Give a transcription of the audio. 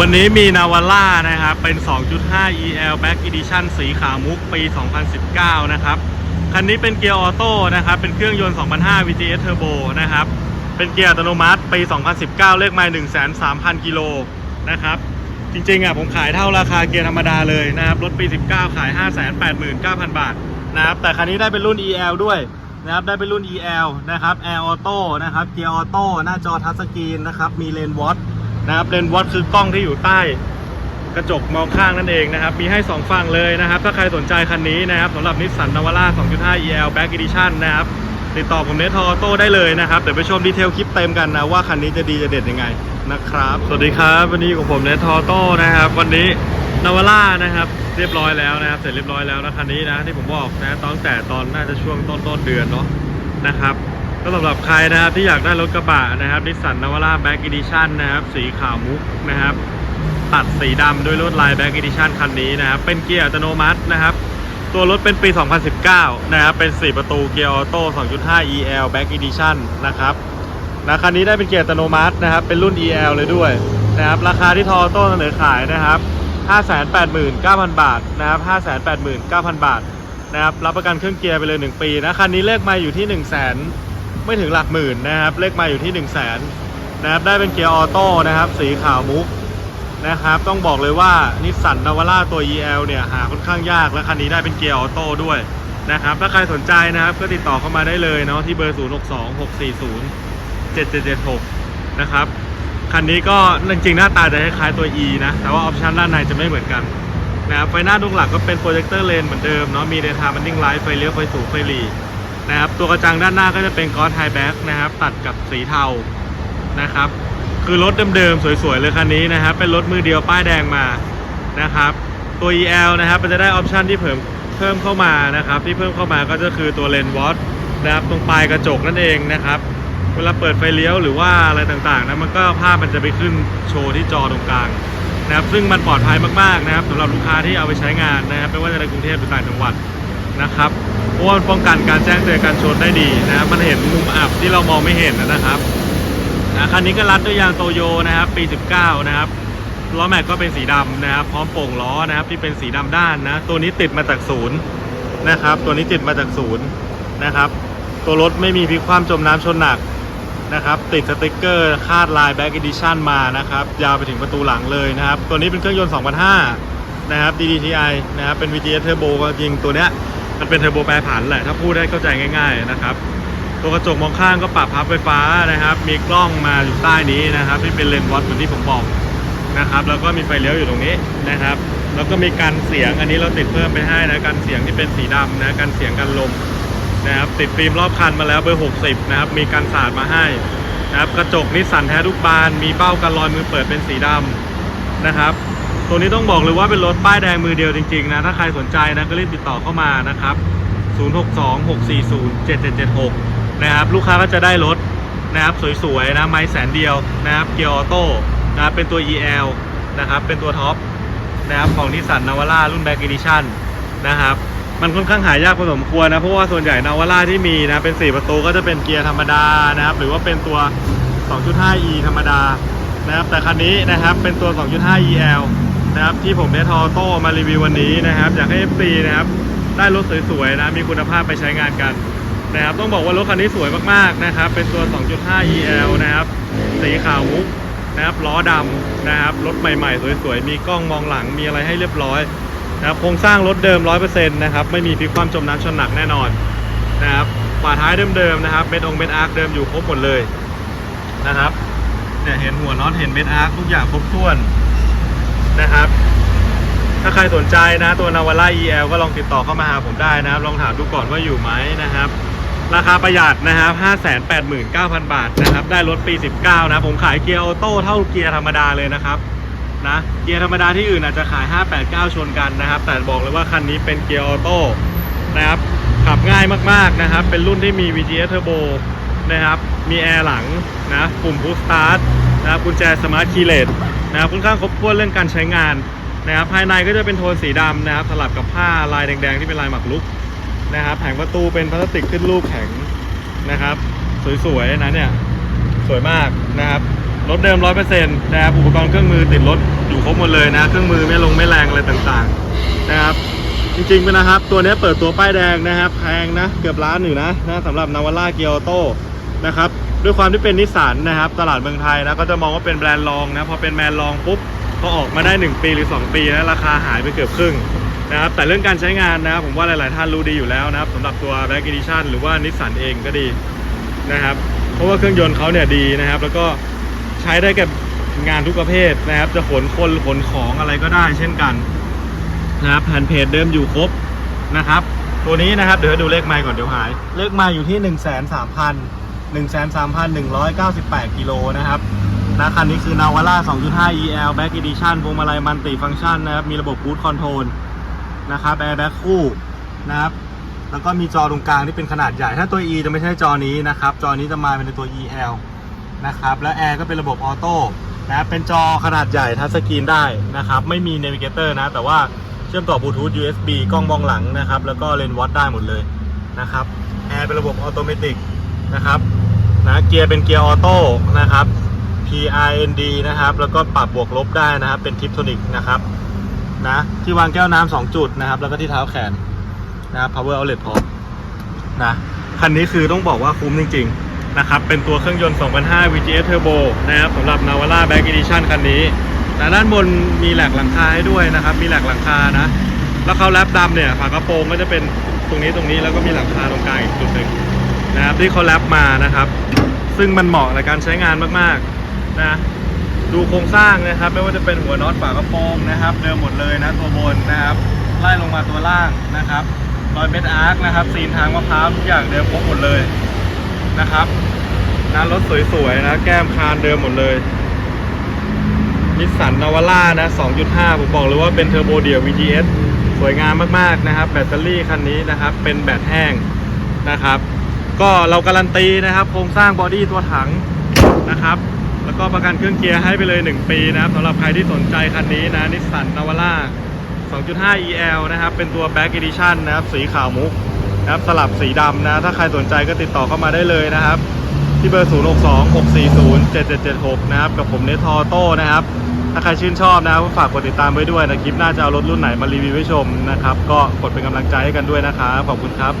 วันนี้มีนาวาร่านะครับ เป็น 2.5 EL Back Edition สีขาวมุกปี 2019 นะครับ คันนี้เป็นเกียร์ออโต้นะครับ เป็นเครื่องยนต์ 2005 VTS Turbo นะครับ เป็นเกียร์อัตโนมัติปี 2019 เลขไมล์103,000 กิโลนะครับ จริงๆอะผมขายเท่าราคาเกียร์ธรรมดาเลยนะครับ รถปี 19 ขาย 589,000 บาทนะครับ แต่คันนี้ได้เป็นรุ่น EL ด้วยนะครับ ได้เป็นรุ่น EL นะครับ Air Auto นะครับ เกียร์ออโต้ หน้าจอทัชสกรีนนะครับ มีเลนวอต นะครับเลนวอตคือกล้องที่อยู่ใต้กระจกมองข้างนั่นเองนะครับ มีให้ 2 ฝั่งเลยนะครับ ถ้าใครสนใจคันนี้นะครับสำหรับนิสสันนาวาร่า2.5 EL Back Edition นะครับ ติดต่อผมเนทออโต้ได้เลยนะครับ เดี๋ยวไปชมดีเทลคลิปเต็มกันนะว่าคันนี้จะดีจะเด็ดยังไงนะครับ สวัสดีครับ วันนี้ของผมเนทออโต้นะครับ วันนี้นาวาร่านะครับ เรียบร้อยแล้วนะครับ เสร็จเรียบร้อยแล้วนะคันนี้นะที่ผมบอกนะตั้งแต่ตอนน่าจะช่วงต้นต้นเดือนเนาะนะครับ ก็สำหรับใครนะครับที่อยากได้รถกระบะนะครับนิสสันนาวาร่าแบ็กอีดิชั่นนะครับสีขาวมุกนะครับ ตัดสีดำด้วยลวดลายแบ็กอีดิชั่นคันนี้นะครับ เป็นเกียร์อัตโนมัตินะครับ ตัวรถเป็นปี 2019 นะครับ เป็น 4 ประตูเกียร์ออโต้ 2.5 EL Back Edition นะครับนะคันนี้ได้เป็นเกียร์อัตโนมัตินะครับ เป็นรุ่น EL เลยด้วยนะครับ ราคาที่ทออโต้เสนอขายนะครับ 589,000 บาทนะครับ 589,000 บาทนะครับ รับประกันเครื่องเกียร์ไปเลย 1 ปีนะ คันนี้เลขมาอยู่ที่ 1 0 0 0 0แไม่ถึงหลักหมื่นนะครับ เลขมาอยู่ที่ 1 0 0 0 0แนะครับ ได้เป็นเกียร์ออโต้นะครับ สีขาวมุกนะครับ ต้องบอกเลยว่านิสสันนาวาร่าตัว EL เนี่ยหาค่อนข้างยากและคันนี้ได้เป็นเกียร์ออโต้ด้วยนะครับ ถ้าใครสนใจนะครับก็ติดต่อเข้ามาได้เลยเนาะที่เบอร์ 0 6 2 6 4 0 7 7 7 6 นะครับ คันนี้ก็จริงๆ หน้าตาจะคล้ายๆตัว E นะ แต่ว่าออปชันด้านในจะไม่เหมือนกันนะครับไฟหน้าดวงหลักก็เป็นโปรเจคเตอร์เลนเหมือนเดิมเนาะมีเดทามันดิ้งไลท์ไฟเลี้ยวไฟสูงไฟหลี นะครับ ตัวกระจังด้านหน้าก็จะเป็นกอ d ไฮแบ็กนะครับ ตัดกับสีเทานะครับ คือรถเดิมๆสวยๆเลยคันนี้นะครับ เป็นรถมือเดียวป้ายแดงมานะครับ ตัว EL นะครับมันจะได้ออปชันที่เพิ่มเพิ่มเข้ามานะครับ ที่เพิ่มเข้ามาก็จะคือตัวเลนวอตนะครับตรงปลายกระจกนั่นเองนะครับเวลาเปิดไฟเลี้ยวหรือว่าอะไรต่างๆนะมันก็ภาพมันจะไปขึ้นโชว์ที่จอตรงกลางนะครับซึ่งมันปลอดภัยมากๆนะครับสำหรับลูกค้าที่เอาไปใช้งานนะครับไม่ว่าจะในกรุงเทพหรือต่างจังหวัดนะครับ ราะว่ามันป้องกันการแจ้งเตือนการชนได้ดีนะครับมันเห็นมุมอับที่เรามองไม่เห็นนะครับนะคันนี้ก็รัดด้วยยางโตโยนะครับ ปี 19 นะครับล้อแม็กก็เป็นสีดำนะครับ พร้อมโป่งล้อนะครับ ที่เป็นสีดำด้านนะ ตัวนี้ติดมาจากศูนย์นะครับ ตัวนี้ติดมาจากศูนย์นะครับ ตัวรถไม่มีพลิกคว่ำจมน้ำชนหนักนะครับ ติดสติกเกอร์คาดลายแบ็ก e ิ i ชั่นมานะครับ ยาวไปถึงประตูหลังเลยนะครับ ตัวนี้เป็นเครื่องยนต์ 2005 นะครับ DDTI นะครับ เป็น VTS Turbo ก็จริงตัวเนี้ย มันเป็นเทอร์โบแปรผันแหละ ถ้าพูดได้เข้าใจง่าย ๆนะครับ ตัวกระจกมองข้างก็ปรับพับไฟฟ้านะครับ มีกล้องมาอยู่ใต้นี้นะครับ ที่เป็นเลนส์วอตเหมือนที่ผมบอกนะครับ แล้วก็มีไฟเลี้ยวอยู่ตรงนี้นะครับ แล้วก็มีกันเสียงอันนี้เราติดเพิ่มไปให้นะกันเสียงที่เป็นสีดำนะกันเสียงกันลมนะครับติดฟิล์มรอบคันมาแล้วเบอร์ 60 นะครับ มีกันสาดมาให้นะครับกระจกนิสสันแท้ทุกบาน มีเบ้ากันรอยมือเปิดเป็นสีดำนะครับ ตัวนี้ต้องบอกเลยว่าเป็นรถป้ายแดงมือเดียวจริงๆนะ ถ้าใครสนใจนะก็รีบติดต่อเข้ามานะครับ 0626407776 นะครับลูกค้าก็จะได้รถนะครับสวยๆนะไม้แสนเดียวนะครับเกียร์ออโต้นะครับเป็นตัว EL นะครับเป็นตัวท็อปนะครับของนิสสันนาวาร่ารุ่นแบ็กอีดิชั่นนะครับมันค่อนข้างหายากพอสมควรนะเพราะว่าส่วนใหญ่นาวาร่าที่มีนะเป็น 4 ประตูก็จะเป็นเกียร์ธรรมดานะครับหรือว่าเป็นตัว 2.5e ธรรมดานะครับแต่คันนี้นะครับเป็นตัว 2.5 EL นะครับที่ผมได้ทอโต้มารีวิววันนี้นะครับอยากให้ FC นะครับได้รถสวยๆนะมีคุณภาพไปใช้งานกันนะครับต้องบอกว่ารถคันนี้สวยมากๆนะครับเป็นตัว 2.5 EL นะครับสีขาวมุกนะครับล้อดำนะครับรถใหม่ๆ สวยๆ มีกล้องมองหลังมีอะไรให้เรียบร้อยนะครับโครงสร้างรถเดิม 100%นะครับไม่มีพลิกความจมน้ำชนหนักแน่นอนนะครับฝาท้ายเดิมๆนะครับเม็ดองเม็ดอาร์คเดิมอยู่ครบหมดเลยนะครับเนี่ยเห็นหัวน็อตเห็นเม็ดอาร์คทุกอย่างครบถ้วน นะครับ ถ้าใครสนใจนะตัวนาวาร่า EL ก็ลองติดต่อเข้ามาหาผมได้นะครับ ลองถามดูก่อนว่าอยู่ไหมนะครับ ราคาประหยัดนะครับ 589,000 บาทนะครับ ได้รถปี 19 นะ ผมขายเกียร์ออโต้เท่าเกียร์ธรรมดาเลยนะครับนะเกียร์ธรรมดาที่อื่นอาจจะขาย 589 ชนกันนะครับ แต่บอกเลยว่าคันนี้เป็นเกียร์ออโต้นะครับ ขับง่ายมากๆนะครับ เป็นรุ่นที่มี VGS Turbo นะครับ มีแอร์หลังนะ ปุ่มพุชสตาร์ท นะครับกุญแจสมาร์ทคีย์เลสนะครับค่อนข้างครบถ้วนเรื่องการใช้งานนะครับภายในก็จะเป็นโทนสีดำนะครับสลับกับผ้าลายแดงๆ ที่เป็นลายหมักลุกนะครับแผงประตูเป็นพลาสติกขึ้นรูปแข็งนะครับสวยๆนะเนี่ยสวยมากนะครับรถเดิม 100%นะครับอุปกรณ์เครื่องมือติดรถอยู่ครบหมดเลยนะเครื่องมือไม่ลงไม่แรงอะไรต่างๆนะครับจริงๆนะครับ ตัวนี้เปิดตัวป้ายแดงนะครับแพงนะเกือบล้านอยู่นะนะสำหรับนาวาร่าเกียร์ออโต้นะครับ ด้วยความที่เป็นนิสสันนะครับ ตลาดเมืองไทยนะก็จะมองว่าเป็นแบรนด์รองนะพอเป็นแบรนด์รองปุ๊บพอออกมาได้ 1 ปีหรือ 2 ปีนะราคาหายไปเกือบครึ่งนะครับแต่เรื่องการใช้งานนะครับผมว่าหลาย ๆ ท่านรู้ดีอยู่แล้วนะครับสำหรับตัว Black Edition หรือว่านิสสันเองก็ดีนะครับเพราะว่าเครื่องยนต์เขาเนี่ยดีนะครับ แล้วก็ใช้ได้กับงานทุกประเภทนะครับ จะขนคนขนของอะไรก็ได้เช่นกันนะครับแผ่นเพจเดิมอยู่ครบนะครับ ตัวนี้นะครับเดี๋ยวดูเลขไมล์ก่อนเดี๋ยวหาย เลขไมล์อยู่ที่ 1 3 0 0 0 13,198 กิโลนะครับนะคันนี้คือ Navara 2.5 EL Back Edition พวงมาลัยมัลติฟัง c t ชันนะครับ มีระบบ Cruise Control นะครับแอร์แบ็คคู่นะครับ แล้วก็มีจอตรงกลางที่เป็นขนาดใหญ่ ถ้าตัว E จะไม่ใช่จอนี้นะครับ จอนี้จะมาเป็นตัว EL นะครับ และแอร์ก็เป็นระบบออโต้นะครับเป็นจอขนาดใหญ่ทัชสกรีนได้นะครับ ไม่มี n น v ิเกเตอร์นะ แต่ว่าเชื่อมต่อบลูทูธ USB กล้องมองหลังนะครับ แล้วก็เลนส์วัดได้หมดเลยนะครับ แอร์เป็นระบบออโตเมติกนะครับ นะเกียร์เป็นเกียร์ออโต้นะครับ PRND นะครับ แล้วก็ปรับบวกลบได้นะครับ เป็นทิปโทนิกนะครับนะที่วางแก้วน้ำสองจุดนะครับ แล้วก็ที่เท้าแขนนะครับ power outlet พร้อมนะคันนี้คือต้องบอกว่าคุ้มจริง ๆ นะครับ เป็นตัวเครื่องยนต์ 2005 VGS Turbo นะครับสำหรับ Navara Back Edition คันนี้แต่ด้านบนมีแหลกหลังคาให้ด้วยนะครับ มีแหลกหลังคานะ แล้วเขาแรปดำเนี่ยฝากระโปรงก็จะเป็นตรงนี้ตรงนี้แล้วก็มีหลังคาตรงกลางอีกจุดหนึ่ง นะครับที่เขาแรปมานะครับ ซึ่งมันเหมาะในการใช้งานมากๆนะดูโครงสร้างนะครับ ไม่ว่าจะเป็นหัวน็อตฝากระโปรงนะครับเดิมหมดเลยนะตัวบนนะครับไล่ลงมาตัวล่างนะครับรอยเม็ดอาร์คนะครับซีนทางมะพร้าวทุกอย่างเดิมครบหมดเลยนะครับนะรถสวยๆนะแก้มคานเดิมหมดเลยนิสสันนาวาร่านะ 2.5 ผมบอกเลยว่าเป็นเทอร์โบเดียว VGS สวยงามมากๆนะครับ แบตเตอรี่คันนี้นะครับ เป็นแบตแห้งนะครับ ก็เราการันตีนะครับโครงสร้างบอดี้ตัวถังนะครับ แล้วก็ประกันเครื่องเกียร์ให้ไปเลย 1 ปีนะครับสำหรับใครที่สนใจคันนี้นะนิสสันนาวาร่า2.5 EL นะครับ เป็นตัว Back Edition นะครับ สีขาวมุกนะครับ สลับสีดำนะ ถ้าใครสนใจก็ติดต่อเข้ามาได้เลยนะครับ ที่เบอร์ 062 640 7776 นะครับ กับผมเนทอโต้นะครับ ถ้าใครชื่นชอบนะครับฝากกดติดตามไว้ด้วยนะ คลิปหน้าจะเอารถรุ่นไหนมารีวิวให้ชมนะครับ ก็กดเป็นกำลังใจให้กันด้วยนะครับ ขอบคุณครับ